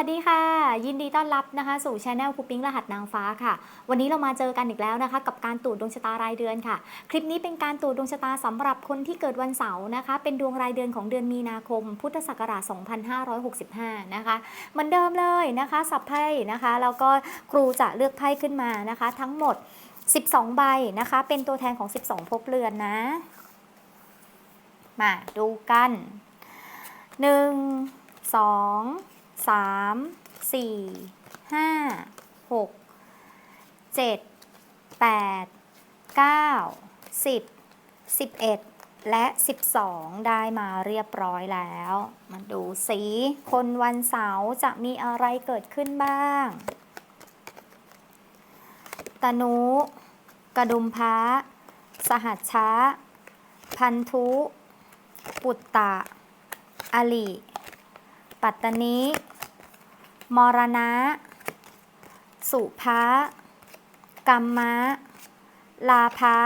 วัสดีค่ะ ยินดีต้อนรับนะคะ สู่ช anel คูปิ้งรหัสนางฟ้าค่ะ วันนี้เรามาเจอกันอีกแล้วนะคะ กับการตรวจดวงชะตารายเดือนค่ะ คลิปนี้เป็นการตรวจดวงชะตาสำหรับคนที่เกิดวันเสาร์นะคะ เป็นดวงรายเดือนของเดือนมีนาคม พุทธศักราช 2565 นะคะเหมือนเดิมเลยนะคะสับไพ่นะคะแล้วก็ครูจะเลือกไพ่ขึ้นมานะคะ ทั้งหมด 12 ใบนะคะ เป็นตัวแทนของ 12ภพเรือนนะ มาดูกัน 1 2 สามสี่ห้าหกเจ็ดแปดเก้าสิบสิบเอ็ดและสิบสองได้มาเรียบร้อยแล้ว มาดูสีคนวันเสาร์จะมีอะไรเกิดขึ้นบ้าง ตนุ กระดุมพระสหัชชะ พันธุ ปุตตะ อลิ ปัตตนิ มรณะ สุภะกรรมะ ลาภะ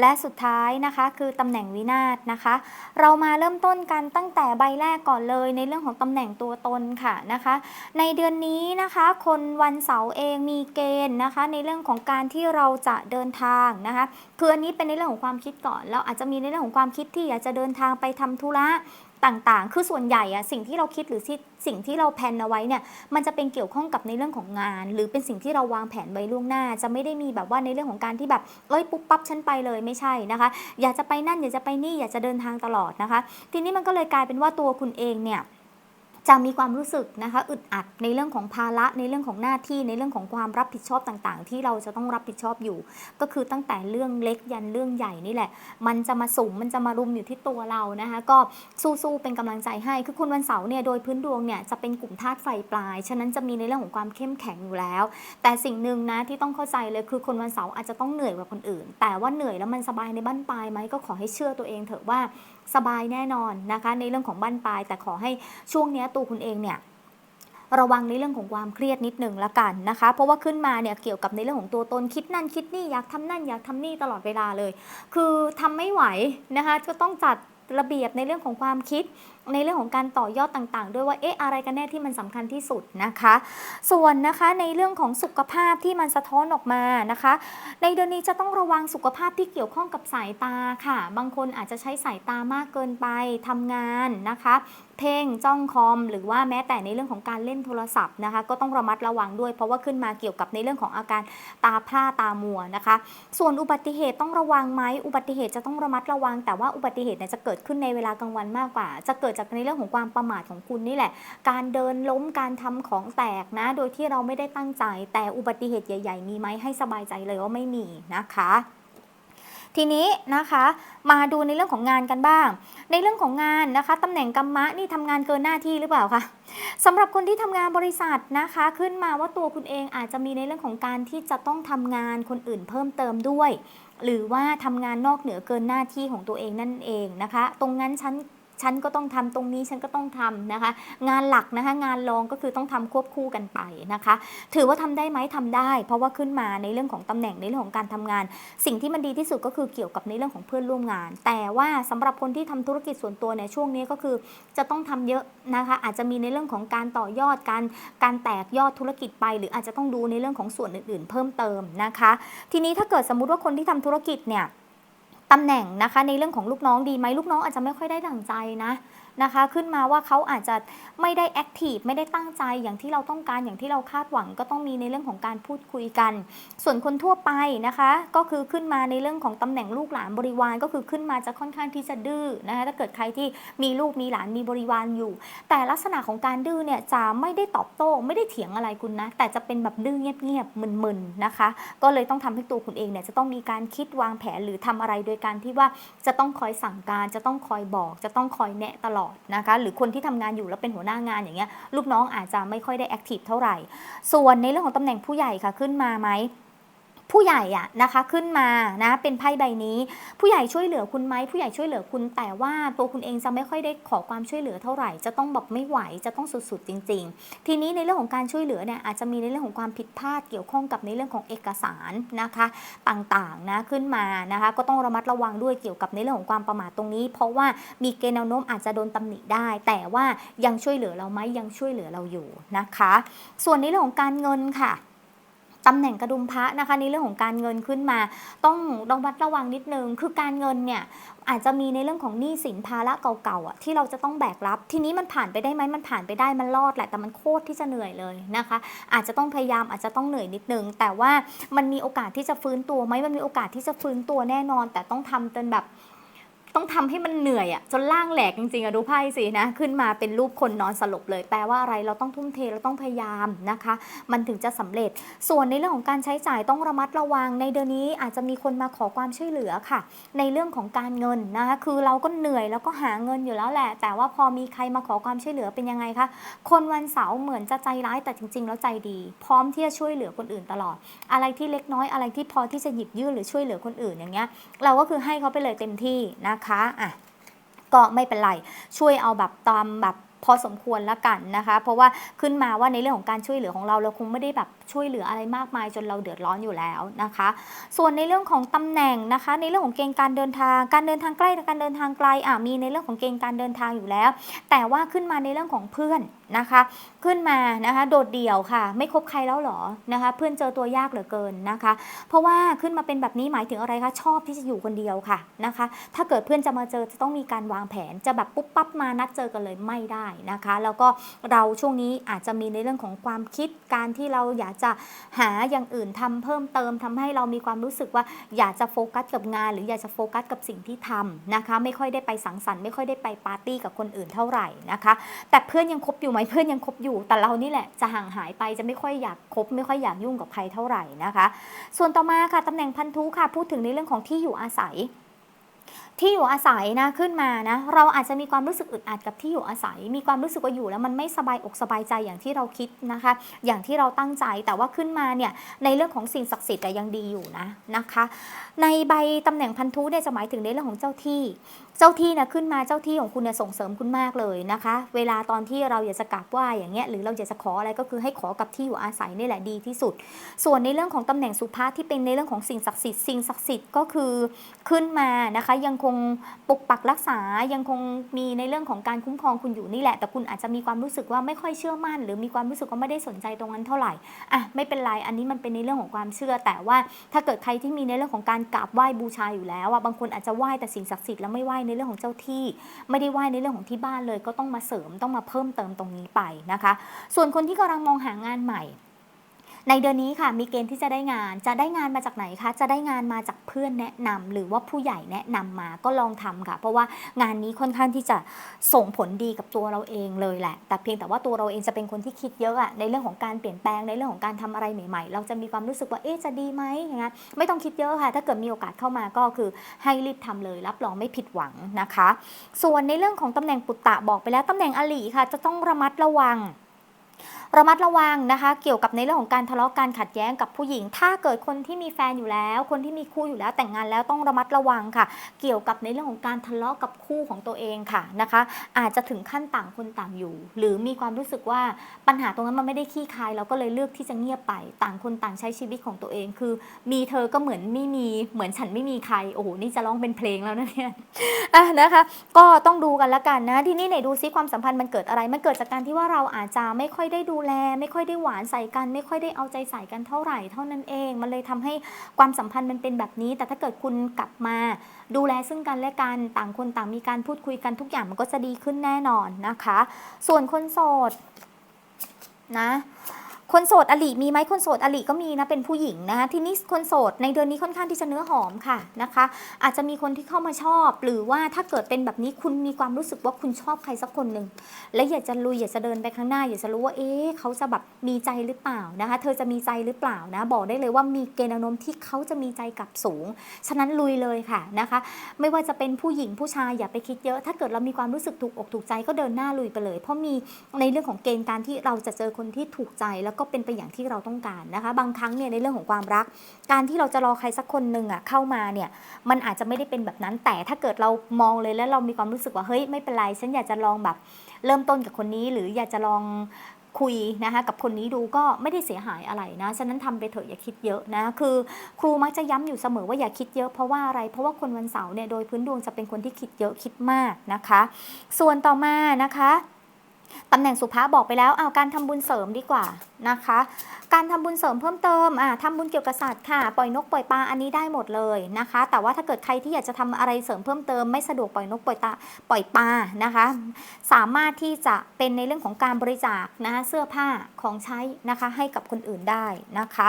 และสุดท้ายนะคะคือตำแหน่งวินาศนะคะ เรามาเริ่มต้นกันตั้งแต่ใบแรกก่อนเลยในเรื่องของตำแหน่งตัวตนค่ะนะคะ ในเดือนนี้นะคะคนวันเสาร์เองมีเกณฑ์นะคะ ในเรื่องของการที่เราจะเดินทางนะคะคืออันนี้เป็นในเรื่องของความคิดก่อน เราอาจจะมีในเรื่องของความคิดที่อยากจะเดินทางไปทำธุระ ต่างๆ คือส่วนใหญ่อะสิ่งที่เราคิดหรือสิ่งที่เราแพลนเอาไว้เนี่ยมันจะเป็นเกี่ยวข้องกับในเรื่องของงาน หรือเป็นสิ่งที่เราวางแผนไว้ล่วงหน้า จะไม่ได้มีแบบว่าในเรื่องของการที่แบบเอ้ยปุ๊บปั๊บฉันไปเลยไม่ใช่นะคะ อยากจะไปนั่นอยากจะไปนี่อยากจะเดินทางตลอดนะคะ ทีนี้มันก็เลยกลายเป็นว่าตัวคุณเองเนี่ย จะมีความรู้สึกนะคะอึดอัดในเรื่องของภาระในเรื่องของหน้าที่ในเรื่องของความรับผิดชอบต่างๆ ที่เราจะต้องรับผิดชอบอยู่ ก็คือตั้งแต่เรื่องเล็กยันเรื่องใหญ่นี่แหละ มันจะมาสุ่มมันจะมารุมอยู่ที่ตัวเรานะคะก็สู้ๆเป็นกำลังใจให้ คือคุณวันเสาร์เนี่ยโดยพื้นดวงเนี่ยจะเป็นกลุ่มธาตุไฟปลาย ฉะนั้นจะมีในเรื่องของความเข้มแข็งอยู่แล้ว แต่สิ่งหนึ่งนะที่ต้องเข้าใจเลยคือคนวันเสาร์อาจจะต้องเหนื่อยกว่าคนอื่น แต่ว่าเหนื่อยแล้วมันสบายในบ้านปลายไหมก็ขอให้เชื่อตัวเองเถอะว่า สบายแน่นอนนะคะ ในเรื่องของบ้านปลาย แต่ขอให้ช่วงนี้ตัวคุณเองเนี่ยระวังในเรื่องของความเครียดนิดหนึ่งละกันนะคะ เพราะว่าขึ้นมาเนี่ยเกี่ยวกับในเรื่องของตัวตนคิดนั่นคิดนี่อยากทำนั่นอยากทำนี่ตลอดเวลาเลย คือทำไม่ไหวนะคะก็ต้องจัดระเบียบในเรื่องของความคิดในเรื่องของการต่อยอดต่างๆ ด้วยว่าเอ๊ะอะไรกันแน่ที่มันสำคัญที่สุดนะคะ ส่วนนะคะในเรื่องของสุขภาพที่มันสะท้อนออกมานะคะ ในเดือนนี้จะต้องระวังสุขภาพที่เกี่ยวข้องกับสายตาค่ะ บางคนอาจจะใช้สายตามากเกินไปทำงานนะคะเพ่งจ้องคอมหรือว่าแม้แต่ในเรื่องของการเล่นโทรศัพท์นะคะ ก็ต้องระมัดระวังด้วย เพราะว่าขึ้นมาเกี่ยวกับในเรื่องของอาการตาพร่าตามัวนะคะ ส่วนอุบัติเหตุต้องระวังไหมอุบัติเหตุจะต้องระมัดระวัง แต่ว่าอุบัติเหตุเนี่ยจะเกิดขึ้นในเวลากลางวันมากกว่าจะเกิดจากในเรื่องของความประมาทของคุณนี่แหละ การเดินล้มการทำของแตกนะ โดยที่เราไม่ได้ตั้งใจ แต่อุบัติเหตุใหญ่ ๆ มีไหมให้สบายใจเลยว่าไม่มีนะคะทีนี้นะคะมาดูในเรื่องของงานกันบ้าง ในเรื่องของงานนะคะตำแหน่งกรรมะนี่ทำงานเกินหน้าที่หรือเปล่าคะสำหรับคนที่ทำงานบริษัทนะคะ ขึ้นมาว่าตัวคุณเองอาจจะมีในเรื่องของการที่จะต้องทำงานคนอื่นเพิ่มเติมด้วย หรือว่าทำงานนอกเหนือเกินหน้าที่ของตัวเองนั่นเองนะคะ ตรงนั้นฉัน ฉันก็ต้องทำตรงนี้ฉันก็ต้องทำนะคะ งานหลักนะคะงานรองก็คือต้องทำควบคู่กันไปนะคะ ถือว่าทำได้ไหมทำได้ เพราะว่าขึ้นมาในเรื่องของตำแหน่งในเรื่องของการทำงาน สิ่งที่มันดีที่สุดก็คือเกี่ยวกับในเรื่องของเพื่อนร่วมงาน แต่ว่าสำหรับคนที่ทำธุรกิจส่วนตัวในช่วงนี้ก็คือจะต้องทำเยอะนะคะ อาจจะมีในเรื่องของการต่อยอดการการแตกยอดธุรกิจไป หรืออาจจะต้องดูในเรื่องของส่วนอื่น ๆ เพิ่มเติมนะคะ ทีนี้ถ้าเกิดสมมุติว่าคนที่ทำธุรกิจเนี่ย ตำแหน่งนะคะ ในเรื่องของลูกน้องดีไหมลูกน้องอาจจะไม่ค่อยได้ดั่งใจนะ นะคะ ขึ้นมาว่าเขาอาจจะไม่ได้แอคทีฟไม่ได้ตั้งใจอย่างที่เราต้องการอย่างที่เราคาดหวังก็ต้องมีในเรื่องของการพูดคุยกัน ส่วนคนทั่วไปนะคะ ก็คือขึ้นมาในเรื่องของตำแหน่งลูกหลานบริวารก็คือขึ้นมาจะค่อนข้างที่จะดื้อนะคะถ้าเกิดใครที่มีลูกมีหลานมีบริวารอยู่ แต่ลักษณะของการดื้อเนี่ยจะไม่ได้ตอบโต้ไม่ได้เถียงอะไรคุณนะ แต่จะเป็นแบบดื้อเงียบๆมึนๆนะคะ ก็เลยต้องทำให้ตัวคุณเองเนี่ยจะต้องมีการคิดวางแผนหรือทำอะไรโดยการที่ว่าจะต้องคอยสั่งการจะต้องคอยบอก จะต้องคอยแนะตลอดนะคะหรือคนที่ทำงานอยู่แล้วเป็นหัวหน้างานอย่างเงี้ยลูกน้องอาจจะไม่ค่อยได้แอคทีฟเท่าไหร่ ส่วนในเรื่องของตำแหน่งผู้ใหญ่ค่ะขึ้นมาไหม ผู้ใหญ่อะนะคะขึ้นมานะเป็นไพ่ใบนี้ ผู้ใหญ่ช่วยเหลือคุณไหมผู้ใหญ่ช่วยเหลือคุณ แต่ว่าตัวคุณเองจะไม่ค่อยได้ขอความช่วยเหลือเท่าไหร่ จะต้องแบบไม่ไหวจะต้องสุดๆจริง ๆ ทีนี้ในเรื่องของการช่วยเหลือเนี่ยอาจจะมีในเรื่องของความผิดพลาดเกี่ยวข้องกับในเรื่องของเอกสารนะคะต่างๆนะขึ้นมานะคะก็ต้องระมัดระวังด้วยเกี่ยวกับในเรื่องของความประมาทตรงนี้ เพราะว่ามีเกณฑ์แนวโน้มอาจจะโดนตำหนิได้ แต่ว่ายังช่วยเหลือเราไหมยังช่วยเหลือเราอยู่นะคะ ส่วนในเรื่องของการเงินค่ะ ตำแหน่งกระดุมพระนะคะในเรื่องของการเงินขึ้นมา ต้องระมัดระวังนิดนึง คือการเงินเนี่ยอาจจะมีในเรื่องของหนี้สินภาระเก่าๆอะที่เราจะต้องแบกรับ ทีนี้มันผ่านไปได้ไหมมันผ่านไปได้มันรอดแหละแต่มันโคตรที่จะเหนื่อยเลยนะคะ อาจจะต้องพยายามอาจจะต้องเหนื่อยนิดนึง แต่ว่ามันมีโอกาสที่จะฟื้นตัวไหมมันมีโอกาสที่จะฟื้นตัวแน่นอน แต่ต้องทำจนแบบ ต้องทำให้มันเหนื่อยอะจนล่างแหลกจริงๆอะดูไพ่สินะ ขึ้นมาเป็นรูปคนนอนสลบเลย แปลว่าอะไรเราต้องทุ่มเทเราต้องพยายามนะคะ มันถึงจะสำเร็จ ส่วนในเรื่องของการใช้จ่ายต้องระมัดระวัง ในเดือนนี้อาจจะมีคนมาขอความช่วยเหลือค่ะ ในเรื่องของการเงินนะคะคือเราก็เหนื่อยแล้วก็หาเงินอยู่แล้วแหละ แต่ว่าพอมีใครมาขอความช่วยเหลือเป็นยังไงคะคนวันเสาร์เหมือนจะใจร้ายแต่จริง ๆ แล้วใจดี พร้อมที่จะช่วยเหลือคนอื่นตลอด อะไรที่เล็กน้อยอะไรที่พอที่จะหยิบยื่นหรือช่วยเหลือคนอื่นอย่างเงี้ยเราก็คือให้เขาไปเลยเต็มที่นะคะอะก็ไม่เป็นไรช่วยเอาแบบตามแบบพอสมควรแล้วกันนะคะ เพราะว่าขึ้นมาว่าในเรื่องของการช่วยเหลือของเราเราคงไม่ได้แบบ ช่วยเหลืออะไรมากมายจนเราเดือดร้อนอยู่แล้วนะคะ ส่วนในเรื่องของตำแหน่งนะคะ ในเรื่องของเกณฑ์การเดินทาง การเดินทางใกล้การเดินทางไกลอะมีในเรื่องของเกณฑ์การเดินทางอยู่แล้ว แต่ว่าขึ้นมาในเรื่องของเพื่อนนะคะ ขึ้นมานะคะโดดเดี่ยวค่ะ ไม่คบใครแล้วหรอนะคะ เพื่อนเจอตัวยากเหลือเกินนะคะ เพราะว่าขึ้นมาเป็นแบบนี้หมายถึงอะไรคะชอบที่จะอยู่คนเดียวค่ะนะคะ ถ้าเกิดเพื่อนจะมาเจอจะต้องมีการวางแผนจะแบบปุ๊บปั๊บมานัดเจอกันเลยไม่ได้นะคะ แล้วก็เราช่วงนี้อาจจะมีในเรื่องของความคิดการที่เราอยากจะหาอย่างอื่นทำเพิ่มเติมทำให้เรามีความรู้สึกว่าอยากจะโฟกัสกับงาน หรืออยากจะโฟกัสกับสิ่งที่ทำนะคะ ไม่ค่อยได้ไปสังสรรค์ไม่ค่อยได้ไปปาร์ตี้กับคนอื่นเท่าไหร่นะคะ แต่เพื่อนยังคบอยู่ไหมเพื่อนยังคบอยู่ แต่เรานี่แหละจะห่างหายไปจะไม่ค่อยอยากคบ ไม่ค่อยอยากยุ่งกับใครเท่าไหร่นะคะ ส่วนต่อมาค่ะตำแหน่งพันธุค่ะ พูดถึงในเรื่องของที่อยู่อาศัย ที่อยู่อาศัยนะขึ้นมานะเราอาจจะมีความรู้สึกอึดอัดกับที่อยู่อาศัย มีความรู้สึกว่าอยู่แล้วมันไม่สบายอกสบายใจอย่างที่เราคิดนะคะ อย่างที่เราตั้งใจแต่ว่าขึ้นมาเนี่ยในเรื่องของสิ่งศักดิ์สิทธิ์แต่ยังดีอยู่นะนะคะ ในใบตำแหน่งพันธุเนี่ยจะหมายถึงในเรื่องของเจ้าที่ เจ้าที่นะขึ้นมาเจ้าที่ของคุณเนี่ยส่งเสริมคุณมากเลยนะคะ เวลาตอนที่เราอยากจะกราบไหว้อย่างเงี้ยหรือเราอยากจะขออะไรก็คือให้ขอกับที่อยู่อาศัยนี่แหละดีที่สุด ส่วนในเรื่องของตำแหน่งสุภาพที่เป็นในเรื่องของสิ่งศักดิ์สิทธิ์สิ่งศักดิ์สิทธิ์ก็คือขึ้นมานะคะยังคงปกปักรักษายังคงมีในเรื่องของการคุ้มครองคุณอยู่นี่แหละ แต่คุณอาจจะมีความรู้สึกว่าไม่ค่อยเชื่อมั่น หรือมีความรู้สึกว่าไม่ได้สนใจตรงนั้นเท่าไหร่อะไม่เป็นไรอันนี้มันเป็นในเรื่องของความเชื่อ แต่ว่าถ้าเกิดใครที่มีในเรื่องของการกราบไหว้บูชาอยู่แล้วอะบางคนอาจจะไหว้แต่สิ่งศักดิ์สิทธิ์แล้วไม่ไหว้ในเรื่องของเจ้าที่ ไม่ได้ไหว้ในเรื่องของที่บ้านเลย ก็ต้องมาเสริมต้องมาเพิ่มเติมตรงนี้ไปนะคะ ส่วนคนที่กำลังมองหางานใหม่ ในเดือนนี้ค่ะมีเกณฑ์ที่จะได้งาน จะได้งานมาจากไหนคะ จะได้งานมาจากเพื่อนแนะนำหรือว่าผู้ใหญ่แนะนำมาก็ลองทำค่ะ เพราะว่างานนี้ค่อนข้างที่จะส่งผลดีกับตัวเราเองเลยแหละ แต่เพียงแต่ว่าตัวเราเองจะเป็นคนที่คิดเยอะอะในเรื่องของการเปลี่ยนแปลงในเรื่องของการทำอะไรใหม่ ๆ เราจะมีความรู้สึกว่าเอ๊ะจะดีไหมอย่างเงี้ยไม่ต้องคิดเยอะค่ะ ถ้าเกิดมีโอกาสเข้ามาก็คือให้รีบทำเลย รับรองไม่ผิดหวังนะคะ ส่วนในเรื่องของตำแหน่งปุตตะบอกไปแล้วตำแหน่งอลีค่ะ จะต้องระมัดระวัง ระมัดระวังนะคะ เกี่ยวกับในเรื่องของการทะเลาะการขัดแย้งกับผู้หญิง ถ้าเกิดคนที่มีแฟนอยู่แล้ว คนที่มีคู่อยู่แล้วแต่งงานแล้วต้องระมัดระวังค่ะ เกี่ยวกับในเรื่องของการทะเลาะกับคู่ของตัวเองค่ะนะคะ อาจจะถึงขั้นต่างคนต่างอยู่ หรือมีความรู้สึกว่าปัญหาตรงนั้นมันไม่ได้ขี้คายเราก็เลยเลือกที่จะเงียบไป ต่างคนต่างใช้ชีวิตของตัวเอง คือ มีเธอก็เหมือนไม่มีเหมือนฉันไม่มีใครโอ้โหนี่จะร้องเป็นเพลงแล้วนะเนี่ยอะนะคะ ก็ต้องดูกันละกันนะที่นี่ไหนดูซิความสัมพันธ์มันเกิดอะไรมันเกิดจากการที่ว่าเราอาจจะไม่ค่อยได้ดูแล ไม่ค่อยได้หวานใส่กัน ไม่ค่อยได้เอาใจใส่กันเท่าไหร่เท่านั้นเอง มันเลยทำให้ความสัมพันธ์มันเป็นแบบนี้ แต่ถ้าเกิดคุณกลับมา ดูแลซึ่งกันและกันต่างคนต่างมีการพูดคุยกันทุกอย่างมันก็จะดีขึ้นแน่นอนนะคะ ส่วนคนโสดนะ คนโสดอลีมีไหมคนโสดอลีก็มีนะเป็นผู้หญิงนะคะทีนี้คนโสดในเดือนนี้ค่อนข้างที่จะเนื้อหอมค่ะนะคะ อาจจะมีคนที่เข้ามาชอบ หรือว่าถ้าเกิดเป็นแบบนี้คุณมีความรู้สึกว่าคุณชอบใครสักคนหนึ่งและอยากจะลุยอยากจะเดินไปข้างหน้า อยากจะรู้ว่าเอ๊ะเขาจะแบบมีใจหรือเปล่านะคะ เธอจะมีใจหรือเปล่านะบอกได้เลยว่ามีเกณฑ์นมที่เขาจะมีใจกับสูง ฉะนั้นลุยเลยค่ะนะคะ ไม่ว่าจะเป็นผู้หญิงผู้ชายอย่าไปคิดเยอะ ถ้าเกิดเรามีความรู้สึกถูกอกถูกใจก็เดินหน้าลุยไปเลย เพราะมีในเรื่องของเกณฑ์การที่เราจะเจอคนที่ถูกใจแล้วก็เป็นไปอย่างที่เราต้องการนะคะ บางครั้งเนี่ยในเรื่องของความรัก การที่เราจะรอใครสักคนหนึ่งอะเข้ามาเนี่ยมันอาจจะไม่ได้เป็นแบบนั้น แต่ถ้าเกิดเรามองเลยแล้วเรามีความรู้สึกว่าเฮ้ยไม่เป็นไรฉันอยากจะลองแบบเริ่มต้นกับคนนี้ หรืออยากจะลองคุยนะคะกับคนนี้ดูก็ไม่ได้เสียหายอะไรนะ ฉะนั้นทำไปเถอะอย่าคิดเยอะนะคือ ครูมักจะย้ำอยู่เสมอว่าอย่าคิดเยอะเพราะว่าอะไรเพราะว่าคนวันเสาร์เนี่ยโดยพื้นดวงจะเป็นคนที่คิดเยอะคิดมากนะคะ ส่วนต่อมานะคะ ตำแหน่งสุภาพบอกไปแล้วเอาการทำบุญเสริมดีกว่านะคะ การทำบุญเสริมเพิ่มเติมอ่าทำบุญเกี่ยวกับสัตว์ค่ะ ปล่อยนกปล่อยปลาอันนี้ได้หมดเลยนะคะ แต่ว่าถ้าเกิดใครที่อยากจะทำอะไรเสริมเพิ่มเติมไม่สะดวกปล่อยนกปล่อยตาปล่อยปลานะคะ สามารถที่จะเป็นในเรื่องของการบริจาคนะคะเสื้อผ้าของใช้นะคะให้กับคนอื่นได้นะคะ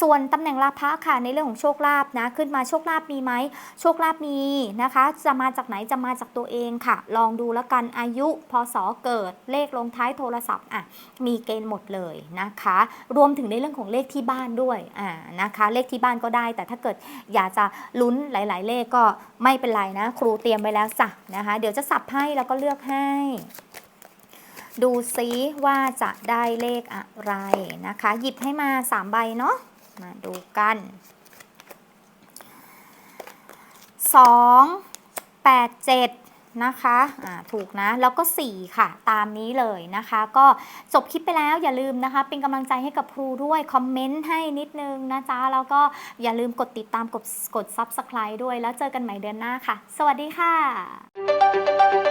ส่วนตำแหน่งลาภะค่ะในเรื่องของโชคลาภนะขึ้นมาโชคลาภมีไหมโชคลาภมีนะคะ จะมาจากไหนจะมาจากตัวเองค่ะ ลองดูแล้วกันอายุพศเกิดเลขลงท้ายโทรศัพท์อะมีเกณฑ์หมดเลยนะคะ รวมถึงในเรื่องของเลขที่บ้านด้วยอ่านะคะเลขที่บ้านก็ได้ แต่ถ้าเกิดอยากจะลุ้นหลาย ๆ เลขก็ไม่เป็นไรนะ ครูเตรียมไว้แล้วจ้ะนะคะ เดี๋ยวจะสับให้แล้วก็เลือกให้ดูซิว่าจะได้เลขอะไรนะคะ หยิบให้มา 3 ใบเนาะมาดูกัน 2 8 7 นะคะะถูกนะ แล้วก็ 4 ค่ะ ตามนี้เลยนะคะ ก็จบคลิปไปแล้วอย่าลืมนะคะ เป็นกำลังใจให้กับครูด้วย คอมเมนต์ให้นิดนึงนะจ๊ะ แล้วก็อย่าลืมกดติดตามกดกด Subscribe ด้วย แล้วเจอกันใหม่เดือนหน้าค่ะ สวัสดีค่ะ